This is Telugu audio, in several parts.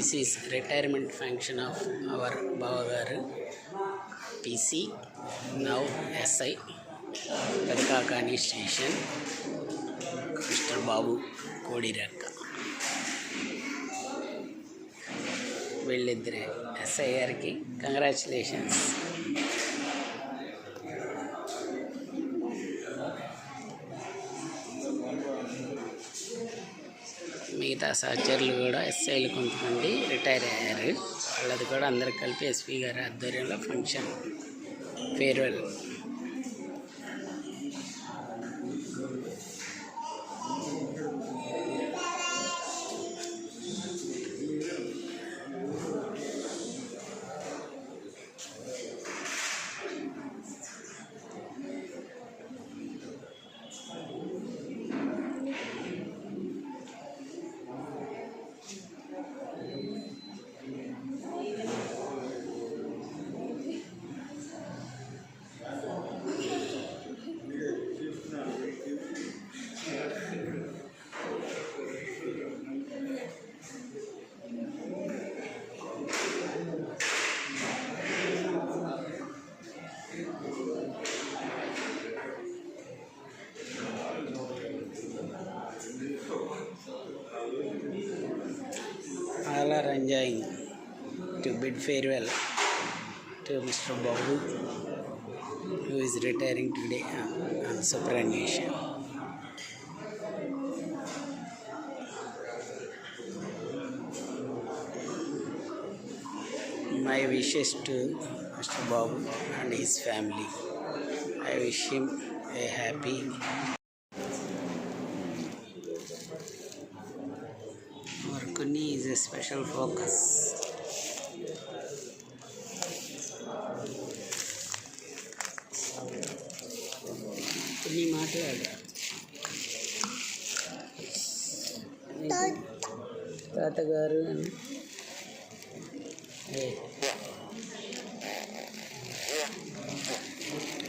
This is retirement function of our బావగారు PC now SI Pedakakani station mister Babu కోడిరక్క వీళ్ళిద్దరే ఎస్ఐ గారికి కంగ్రాచులేషన్స్ మిగతా సహచరులు కూడా ఎస్ఐలు కొంతమంది రిటైర్ అయ్యారు. వాళ్ళది కూడా అందరు కలిపి ఎస్పీ గారి ఆధ్వర్యంలో function. Farewell. Enjoying to bid farewell to Mr. Babu, who is retiring today uh, on, on superannuation. My wishes to Mr. Babu and his family. I wish him a happy Marconi is a special focus. కొన్ని మాట్లాడు తాతగారు అని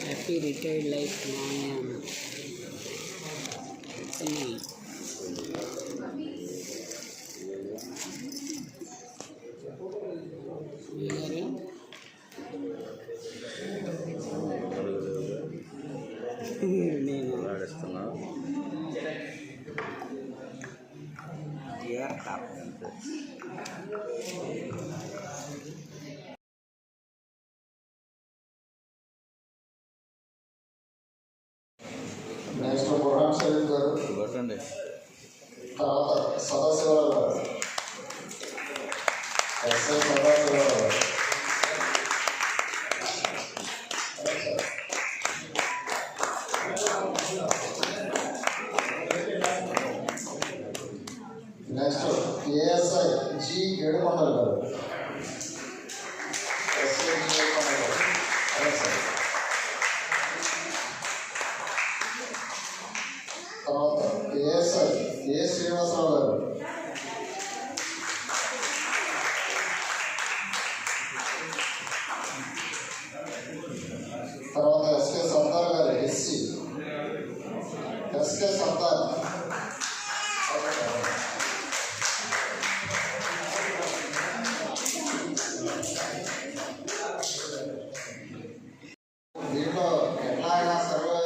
హ్యాపీ రిటైర్డ్ లైఫ్ మామయ్య అన్న ఆడిస్తున్నా నెక్స్ట్ ఎస్కే సర్దార్ దీంట్లో ఎట్లాగా సర్వే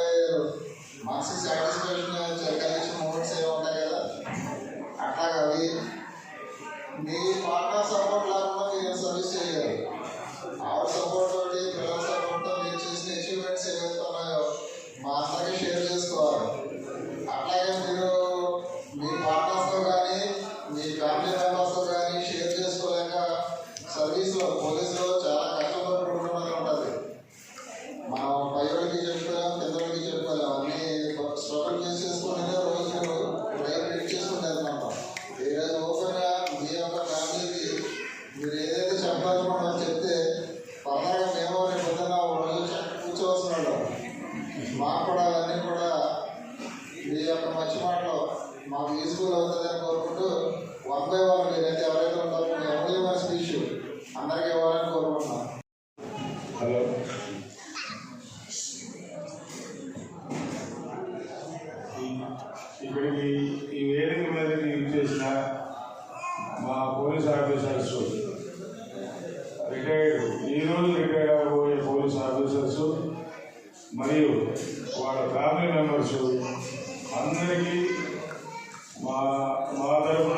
మార్క్స్ సాటిస్ఫాక్షన్ కలిసిన మూమెంట్స్ ఏమి ఉంటాయి కదా అట్లాగా అవి మీ పార్ట్నర్ సపోర్ట్ లేకుండా మీరు సర్వీస్ చేయలేరు ఆవిడ సపోర్ట్ తోటి ఇక్కడికి ఈ వేదిక మీదకి చేసిన మా పోలీస్ ఆఫీసర్స్ రిటైర్డ్ ఈరోజు రిటైర్ అవ్వబోయే పోలీస్ ఆఫీసర్స్ మరియు వాళ్ళ ఫ్యామిలీ మెంబర్స్ అందరికీ మా మా తరఫున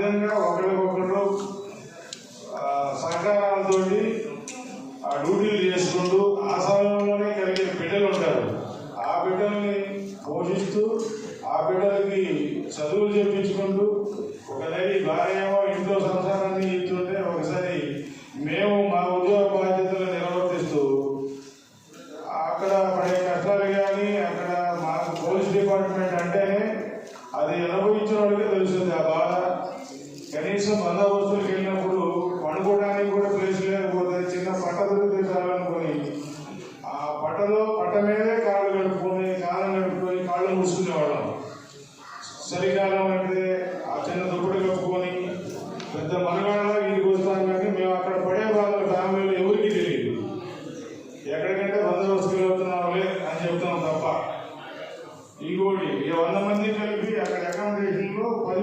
విధంగా ఒకరికొకరు సహకారాలతోటి డ్యూటీలు చేసుకుంటూ ఆ సమయంలోనే కలిగే బిడ్డలు ఉంటారు. ఆ బిడ్డల్ని పోషిస్తూ ఆ బిడ్డలకి చదువులు చెప్పించుకుంటూ ఒక నది భార్య ఇంట్లో సంసారాన్ని ఇస్తుంటే ఒకసారి మేము మా ఉద్యోగ బాధ్యతలు నిర్వర్తిస్తూ అక్కడ పడే కష్టాలు కానీ అక్కడ మాకు పోలీస్ డిపార్ట్మెంట్ అంటేనే అది ఎలా కనీసం బందోబస్తులకు వెళ్ళినప్పుడు పండుకోవడానికి కూడా ప్లేస్ లేకపోతే చిన్న పట్ట దొరికితే చాలనుకొని ఆ పట్టలో పట్ట మీదే కాళ్ళు కడుపుకొని కాలం కట్టుకొని కాళ్ళు మూసుకునేవాళ్ళం. చలికాలం అంటే ఆ చిన్న దుప్పటి కప్పుకొని పెద్ద మనగాడలా ఇంటికి వస్తాం కానీ మేము అక్కడ పడే వాళ్ళ ఫ్యామిలీలో ఎవరికి తెలియదు. ఎక్కడికంటే బందోబస్తులు వెళ్తున్నాంలే అని చెప్తున్నాం తప్ప. ఇంకోటి ఈ వంద మంది కలిపి అక్కడ అకామిడేషన్లో పది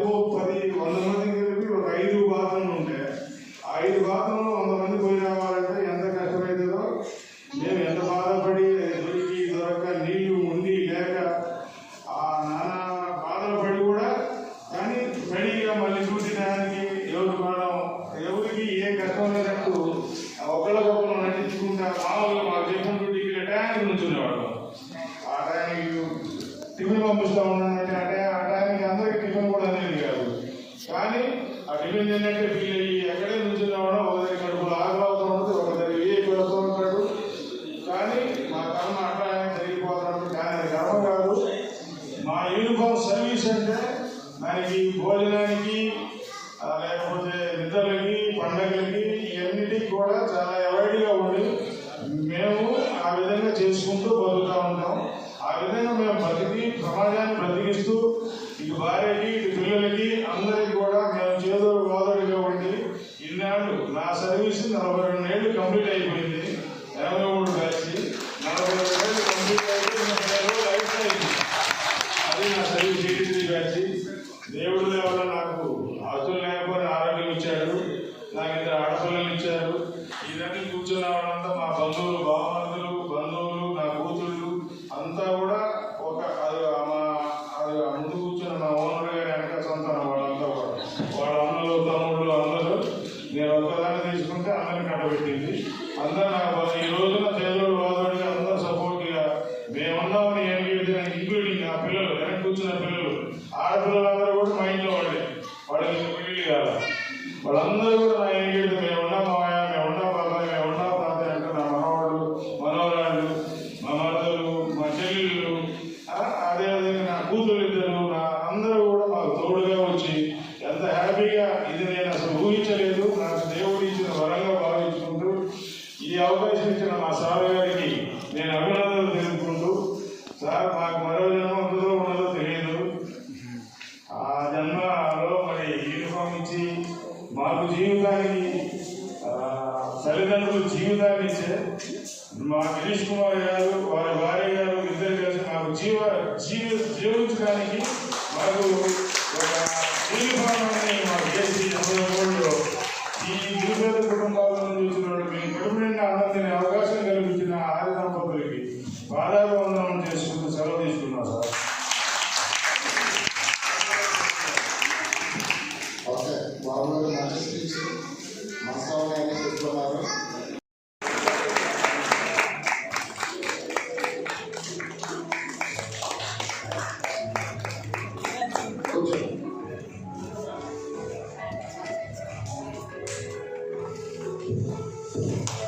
కూర్చునేవాడు ఆ టైంకి టిఫిన్ పంపిస్తా ఉన్నానంటే అంటే ఆ టైంకి అందరికీ టిఫిన్ కూడా అనేది కాదు. కానీ ఆ టిఫిన్ తిన్నట్టే ఫీల్ vai కూర్చున్న పిల్లలు. ఆడపిల్లలందరూ కూడా మా ఇంట్లో మా గిరీష్ కుమార్ గారు వారి భార్య గారు ఇద్దరు కలిసి మాకు జీవ జీవి జీవించడానికి మాకు ఒక జీవితాన్ని మాకు చేసి సమయంలో ఈ నిరుపేద కుటుంబాలను చూసిన మీ కుటుంబ నిండా ఆనందించిన అవకాశం కల్పించిన ఆరు దంపతులకి బాధ フフフ。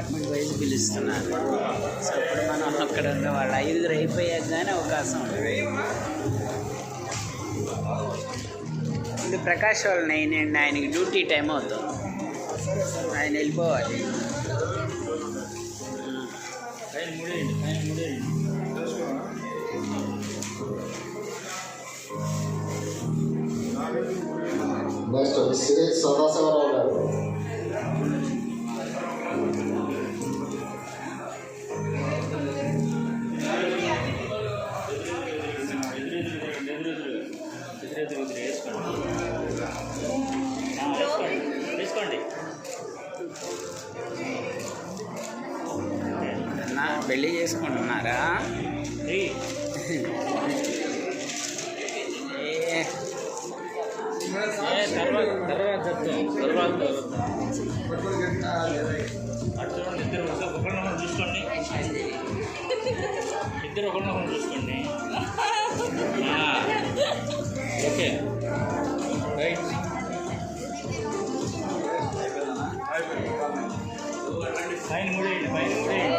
డిపార్ట్మెంట్ వైజ్ పిలుస్తున్నారు. సో ఇప్పుడు మనం అక్కడ ఉన్న వాళ్ళు ఐదుగురు అయిపోయాక కానీ అవకాశం ఉంటుంది ఇది ప్రకాష్ వాళ్ళ నేను ఆయనకి డ్యూటీ టైం అవుతుంది. ఆయన వెళ్ళిపోవాలి. నెక్స్ట్ సదాశివరావు ఇద్దరు ఒకరినొకరు చూసుకోండి. ఇద్దరు ఒకరినొకరు చూసుకోండి. ఓకే. రైట్. పైన మూడేయండి. పైన మూడేయండి.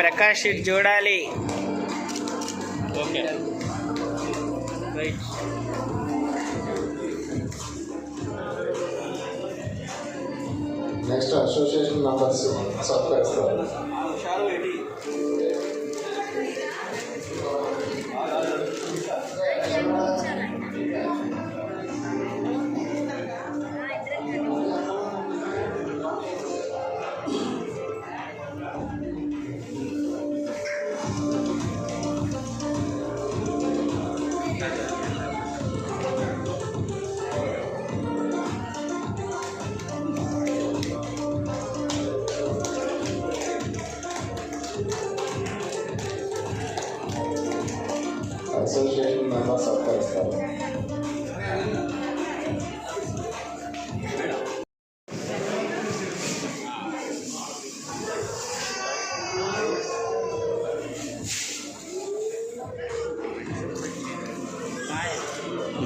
ప్రకాష్ చూడాలి. Okay. Right next association members subscribe